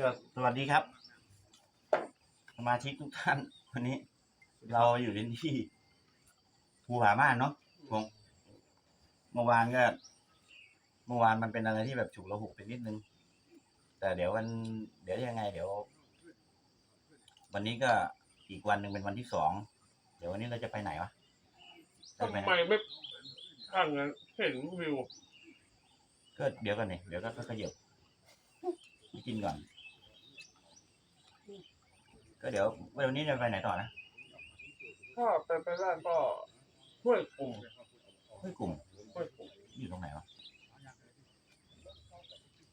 ก็สวัสดีครับ สมาชิกทุกท่าน วันนี้ เราอยู่ที่ภูผาม่านเนาะงงเมื่อวานก็เมื่อวานมันเป็นอะไรที่แบบฉุกระหุกไปนิดนึง แต่เดี๋ยววัน เดี๋ยวยังไง เดี๋ยว วันนี้ก็อีกวันหนึ่งเป็นวันที่สอง เดี๋ยววันนี้เราจะไปไหนวะจะทำไปไหนไมไม่ทางนั้นเห็นวิวก็เดี๋ยวกันนี่เดี๋ยวก็ขยับกินก่อน ก็เดี๋ยววันนี้จะไปไหนต่อนะถ้าไปไปได้ก็ห้วยกลุ่มห้วยกลุ่มห้วยกลุ่มอยู่ตรงไหนวะ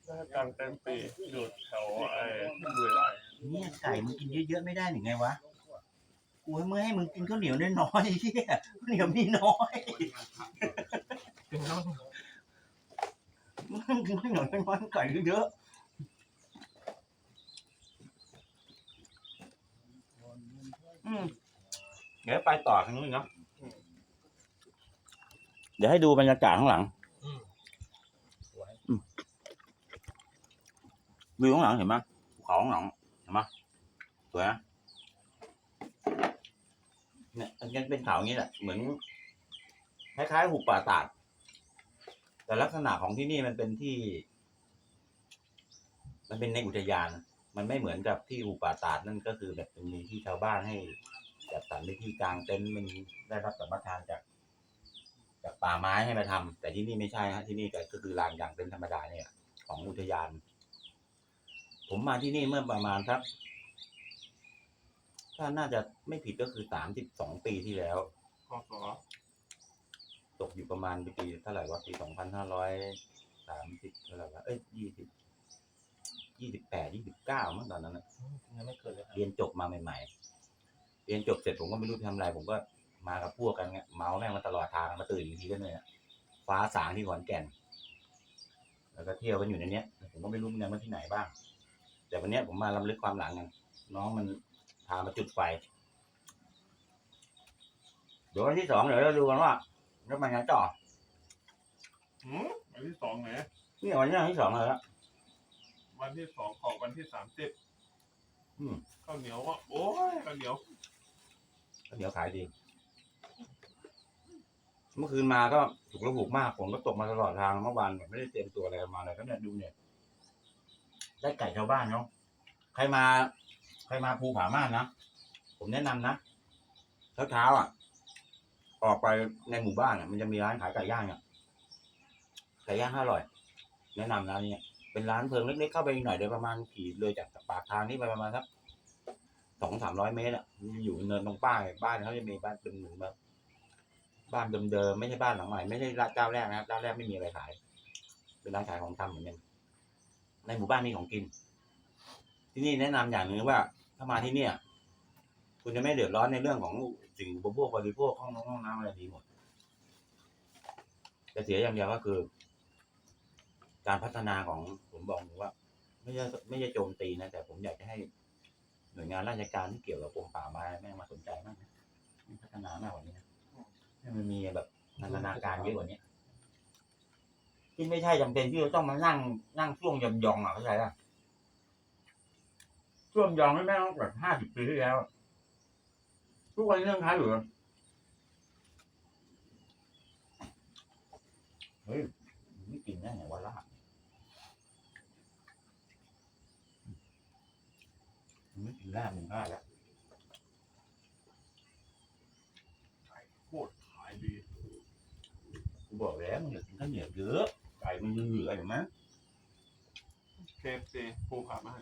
ราชการเต็มปีอยู่แถวไอ้ที่บุรีรัมย์เนี่ยไก่มึงกินเยอะๆไม่ได้หรือไงวะกูให้มึงให้มึงกินข้าวเหนียวน้อยๆเฮียข้าวเหนียวมีน้อยมึงกินข้าวเหนียวน้อยๆไก่เยอะๆ อืมเดี๋ยวไปต่อทางนู้นเนาะเดี๋ยวให้ดูบรรยากาศข้างหลังวิวข้างหลังเห็นไหมภูเขาข้างหลังเห็นไหมสวยนะเนี่ยมันยังเป็นเขาอย่างนี้แหละเหมือนคล้ายๆหุบป่าตาด แต่ลักษณะของที่นี่มันเป็นที่ มันเป็นในอุทยาน มันไม่เหมือนกับที่หุปาตาดนั่นก็คือแบบเป็นที่ชาวบ้านให้จัดสรรในที่กลางเต็นท์มันได้รับสัมปทานจาก จากป่าไม้ให้มาทำแต่ที่นี่ไม่ใช่ฮะที่นี่ก็คือลานกลางเต็นท์ธรรมดาเนี่ย ของอุทยาน ผมมาที่นี่เมื่อประมาณครับ ถ้าน่าจะไม่ผิดก็คือสามสิบสองปีที่แล้วตกอยู่ประมาณปีเท่าไหร่วะปีสองพันห้าร้อยสามสิบเท่าไหร่วะเอ้ยยี่สิบ ยี่สิบแปดยี่สิบเก้ามั้งตอนนั้นนะยังไม่เกิดเลยครับเรียนจบมาใหม่ ๆ เรียนจบเสร็จผมก็ไม่รู้จะทำอะไร ผมก็มากับพวกกันเงี้ยเมาแม่งมาตลอดทางมาตื่นอีกทีก็เนี่ยฟ้าสางที่ขอนแก่น แล้วก็เที่ยวกันอยู่ในเนี้ย ผมก็ไม่รู้เหมือนกันว่าที่ไหนบ้าง แต่วันเนี้ยผมมาลำลึกความหลังกันน้องมันพามาจุดไฟ เดี๋ยววันที่สองเดี๋ยวเราดูกันว่าแล้วมันยังต่อหืมวันที่สองไหนนี่วันนี้วันที่สองเลยละ วันที่สองของวันที่สามสิบอืม ข้าวเหนียวอะโอ้ยข้าวเหนียวเดี๋ยวขายดี เมื่อคืนมาก็ถูกระบุกมากฝนก็ตกมาตลอดทางเมื่อวานแบบไม่ได้เตรียมตัวอะไรมาเลยก็เนี่ยดูเนี่ย ได้ไก่ชาวบ้านเนาะ ใครมา ใครมาภูผาม่านนะ ผมแนะนำนะ เช้าเช้าๆอะ ออกไปในหมู่บ้านอะ มันจะมีร้านขายไก่ย่างอะ ไก่ย่างอร่อย แนะนำร้านนี้ เป็นร้านเพลิงเล็กๆเข้าไปอีกหน่อยเดียวประมาณขี่เลยจากปากทางนี้ไปประมาณสักสองสามร้อยเมตรอะอยู่เนินตรงป้ายบ้านเขาจะมีบ้านเป็นเหมือนแบบบ้านเดิมๆไม่ใช่บ้านหลังใหม่ไม่ใช่ร้านเจ้าแรกนะครับเจ้าแรกไม่มีอะไรขาย เป็นร้านขายของทำเหมือนกันในหมู่บ้านมีของกิน ที่นี่แนะนำอย่างหนึ่งว่าถ้ามาที่เนี่ยคุณจะไม่เดือดร้อนในเรื่องของสิ่งอุปโภคบริโภคห้องน้ำห้องน้ำอะไรดีหมดแต่เสียอย่างเดียวก็คือ การพัฒนาของผมบอกว่า ไม่ใช่ไม่ใช่โจมตีนะ แต่ผมอยากจะให้หน่วยงานราชการที่เกี่ยวกับกรมป่าไม้แม่งมาสนใจมากนะพัฒนามากกว่านี้นะให้มันมีแบบนันนาการเยอะกว่านี้ที่ไม่ใช่จำเป็นที่จะต้องมานั่งนั่งช่วงยองยองอะเข้าใจป่ะช่วงยองนี่แม่งตั้งแบบห้าสิบปีที่แล้วทุกวันนี้ยังขายอยู่เหรอเฮ้ยไม่กินได้ไงวันละไม่กินได้มึงได้แล้ว โคตรขายดี กู บอกแล้วมึงอย่ากินข้าวเหนียวเยอะไก่มันเหลือๆเห็นไหมเคฟซีภูผาม่าน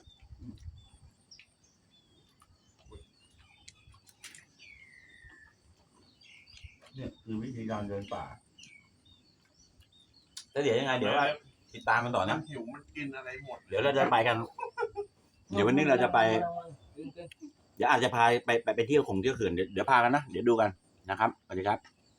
เนี่ยคือวิธีการเดินป่าแล้วเดี๋ยวยังไงเดี๋ยวเราติดตามกันต่อนะมันหิวมันกินอะไรหมดเดี๋ยวเราจะไปกัน เดี๋ยววันนี้เราจะไป เดี๋ยวอาจจะพาไปไปไปเที่ยวคงเที่ยวเขื่อนเดี๋ยวเดี๋ยวพากันนะ เดี๋ยวดูกันนะครับสวัสดีครับ